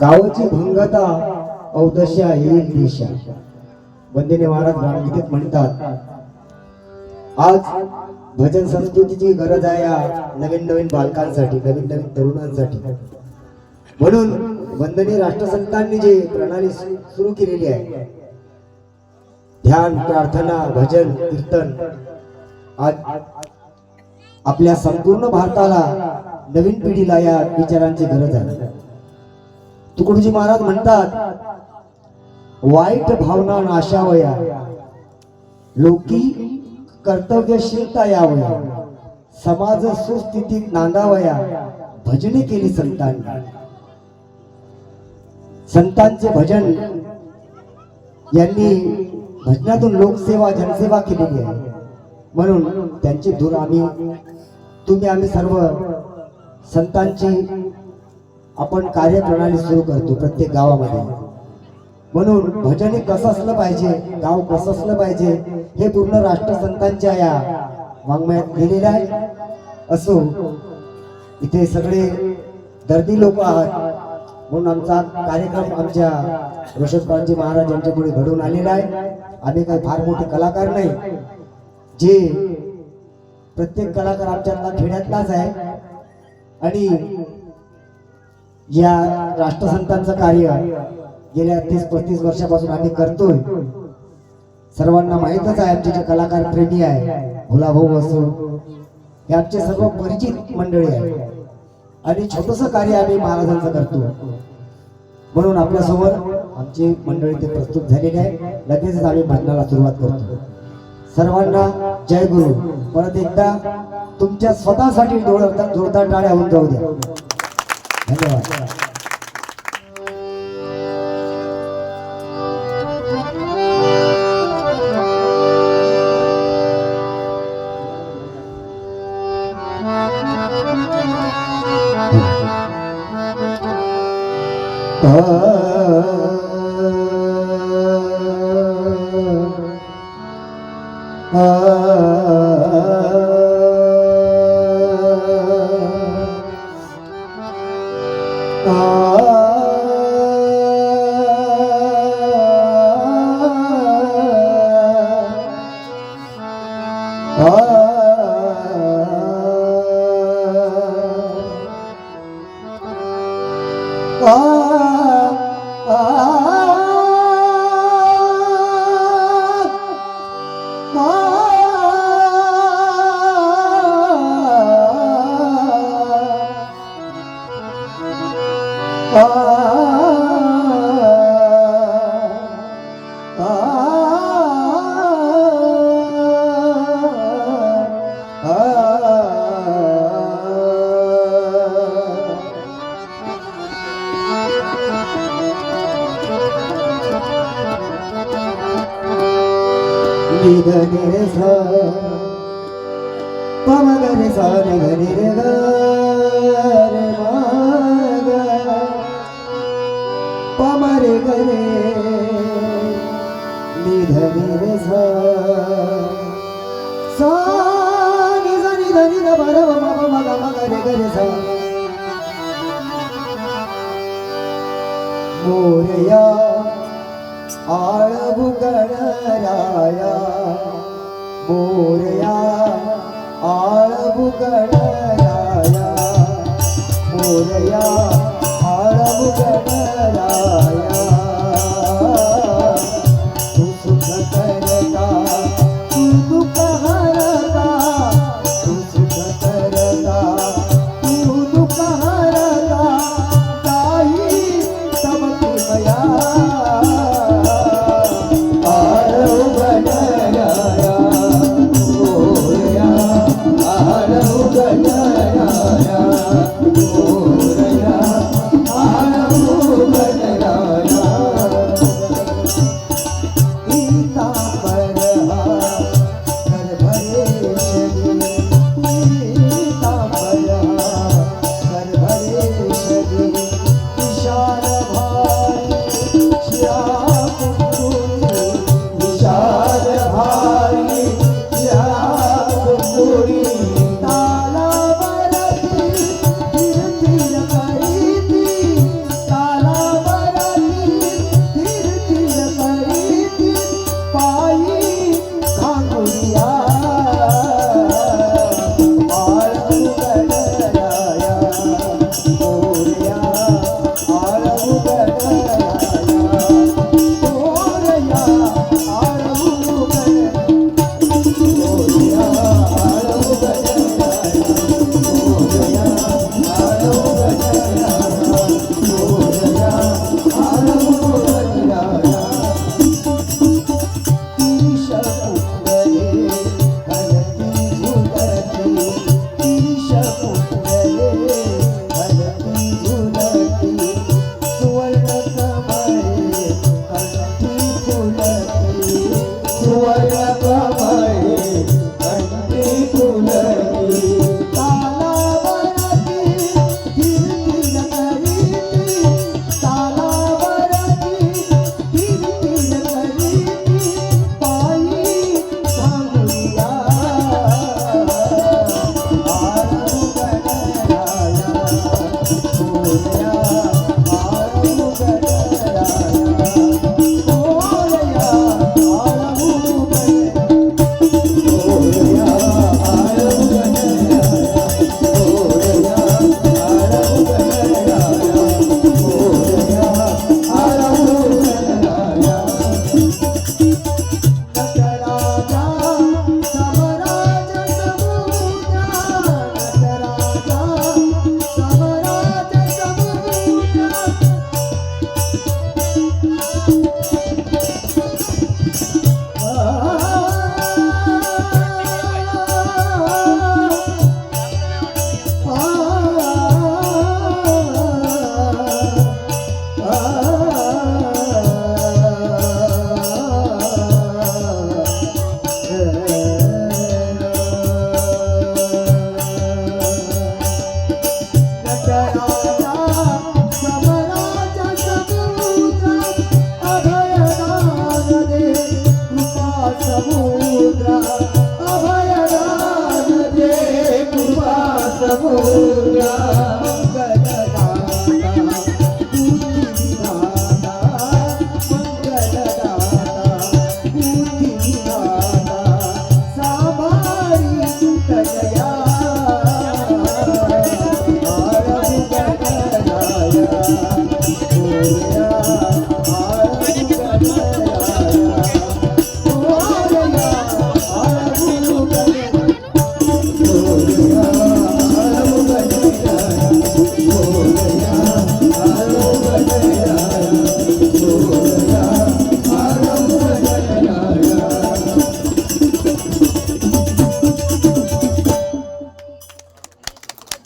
गावाची भंगता औदशा येईल दिशा. वंदने महाराज रामगीतेत म्हणतात आज भजन संस्कृतीची गरज आहे या नवीन नवीन बालकांसाठी नवीन नवीन तरुणांसाठी. म्हणून वंदनीय राष्ट्रसंतांनी जे प्रणाली सुरू केलेली आहे ध्यान प्रार्थना भजन कीर्तन आज आपल्या संपूर्ण भारताला नवीन पिढीला या विचारांची गरज आहे. तुकडोजी महाराज म्हणतात वाईट भावना नाशावया. लोकी कर्तव्यशीलता यावया. समाज सुस्थितीत नांदावया. भजने केली संतांनी. संतांचे भजन यांनी भजनातून लोकसेवा जनसेवा केलेली आहे. म्हणून त्यांची दूर आम्ही तुम्ही आम्ही सर्व संतांची आपण कार्यप्रणाली सुरू करतो प्रत्येक गावामध्ये. म्हणून भजन हे कसं असलं पाहिजे गाव कसं असलं पाहिजे हे पूर्ण राष्ट्रसंतांच्या या वाङ्मयात लिहिलेलं आहे. असो इथे सगळे दर्दी लोक आहात. म्हणून आमचा कार्यक्रम आमच्या रोशनपालजी महाराज यांच्या पुढे घडून आलेला आहे. आम्ही काही फार मोठे कलाकार नाही. जे प्रत्येक कलाकार आमच्यातला खेड्यातलाच आहे. आणि या राष्ट्रसंतांचं कार्य गेल्या तीस पस्तीस वर्षापासून आम्ही करतोय. सर्वांना माहीतच आहे आमचे जे कलाकार प्रेमी आहे भोलाभाऊ असो हे आमचे सर्व परिचित मंडळी आहे आणि छोटस कार्य आम्ही महाराजांचं करतो म्हणून आपल्यासमोर आमची मंडळी ते प्रस्तुत झालेली आहे. लगेचच आम्ही भांडणाला सुरुवात करतो. सर्वांना जय गुरु. परत एकदा तुमच्या स्वतःसाठी जोरदार जोरदार टाळ्या होऊन जाऊ द्या. Đúng rồi. Ah, ah, ah, ah. Oh. धन्यवाद रे सा पम गरे सा रे रे ग रे मा ग पम रे गरे नि ध रे सा सा नि ध नि ध नि ध ब र ब म प म ग म ग रे ग रे सा मोरया आळबुगणराया मोरया आळबुगणराया 男 朋